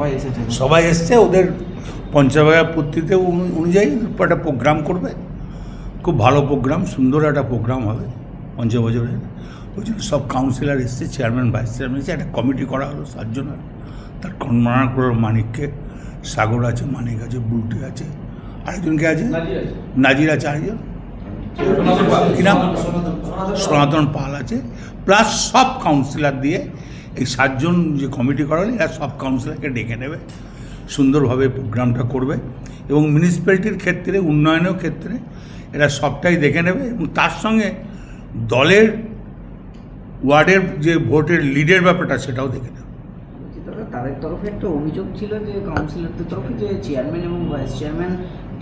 সবাই এসেছে সবাই এসছে ওদের পঞ্চাশ পূর্তিতে অনুযায়ী একটা প্রোগ্রাম করবে। খুব ভালো প্রোগ্রাম সুন্দর একটা প্রোগ্রাম হবে পঞ্চাশ বছরের ওই জন্য সব কাউন্সিলর এসছে চেয়ারম্যান ভাইস চেয়ারম্যান এসছে একটা কমিটি করা হলো সাতজনের তার কন্যার করে মানিককে সাগর আছে মানিক আছে বুলটি আছে আরেকজনকে আছে? নাজির আছে। আরেকজন? সনাতন পাল। আছে। প্লাস সব কাউন্সিলর দিয়ে এই সাতজন যে কমিটি করা হলো এরা সব কাউন্সিলরকে ডেকে নেবে সুন্দরভাবে প্রোগ্রামটা করবে এবং মিউনিসিপ্যালিটির ক্ষেত্রে উন্নয়নের ক্ষেত্রে এরা সবটাই দেখে নেবে এবং তার সঙ্গে দলের ওয়ার্ডের যে ভোটের লিডের ব্যাপারটা সেটাও দেখে নেবে। তাদের তরফে একটা অভিযোগ ছিল যে কাউন্সিলরদের তরফে যে চেয়ারম্যান এবং ভাইস চেয়ারম্যান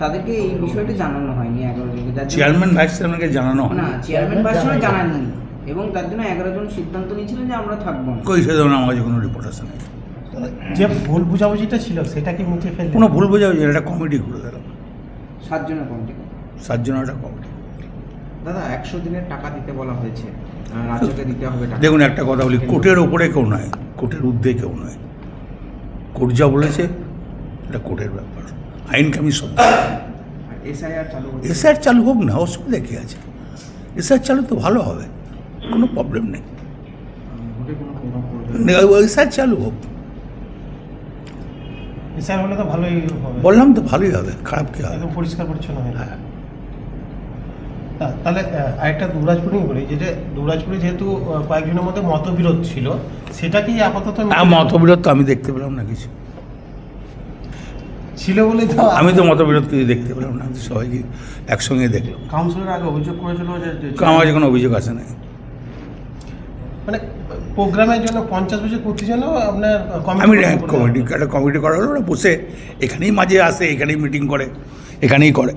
তাদেরকে এই বিষয়টি জানানো হয়নি এগারো চেয়ারম্যান ভাইস চেয়ারম্যানকে জানানো হয় না চেয়ারম্যান ভাইস চেয়ারম্যান জানাননি এবং তার জন্য এগারো জন সিদ্ধান্ত নিয়েছিলেন যে আমরা থাকব না। কই সে ধরনের আমার কোনো রিপোর্ট আসে না যে ভুল বুঝাবুঝিটা ছিল সেটা কি মুছে ফেললেন? কোনো ভুল বোঝা একটা কমিটি করে দিলাম। সাতজনের কমিটি সাতজনের একটা কমিটি দাদা একশো দিনের টাকা দিতে বলা হয়েছে। রাজ্যকে দিতে হবে টাকা। দেখুন একটা কথা বলি কোর্টের ওপরে কেউ নয় কোর্টের ঊর্ধ্বে কেউ নয়। কোর্ট যা বলেছে এটা কোর্টের ব্যাপার। আইন কমিশন এসআইআর চালু এসআর চালু হোক না অসুবিধা কী আছে? এসআর চালু তো ভালো হবে। কোনো প্রবলেম নেই। না। এসআর চালু হোক। স্যার হলে তো ভালোই হবে। বললাম তো ভালোই হবে খারাপ কী হবে? একদম পরিষ্কার পরিচ্ছন্ন যাবে। হ্যাঁ। তাহলে আরেকটা দুবরাজপুর নিয়ে বলি যে দুবরাজপুরে যেহেতু কয়েকজনের মধ্যে মতবিরোধ ছিল সেটা কি আপাতত আর মতবিরোধ তো আমি দেখতে পেলাম না কিছু। ছিল বলেই তো আমি তো মতবিরোধ কিছু দেখতে পেলাম না আমি সবাইকে একসঙ্গে দেখলাম। কাউন্সিলর আগে অভিযোগ করেছিল যে আমার কোনো অভিযোগ আসে না মানে প্রোগ্রামের জন্য পঞ্চাশ বছর করতে জন্য আপনার কমিটি আমি কমিটি একটা কমিটি করা হলো বসে এখানেই মাঝে আসে এখানেই মিটিং করে এখানেই করে।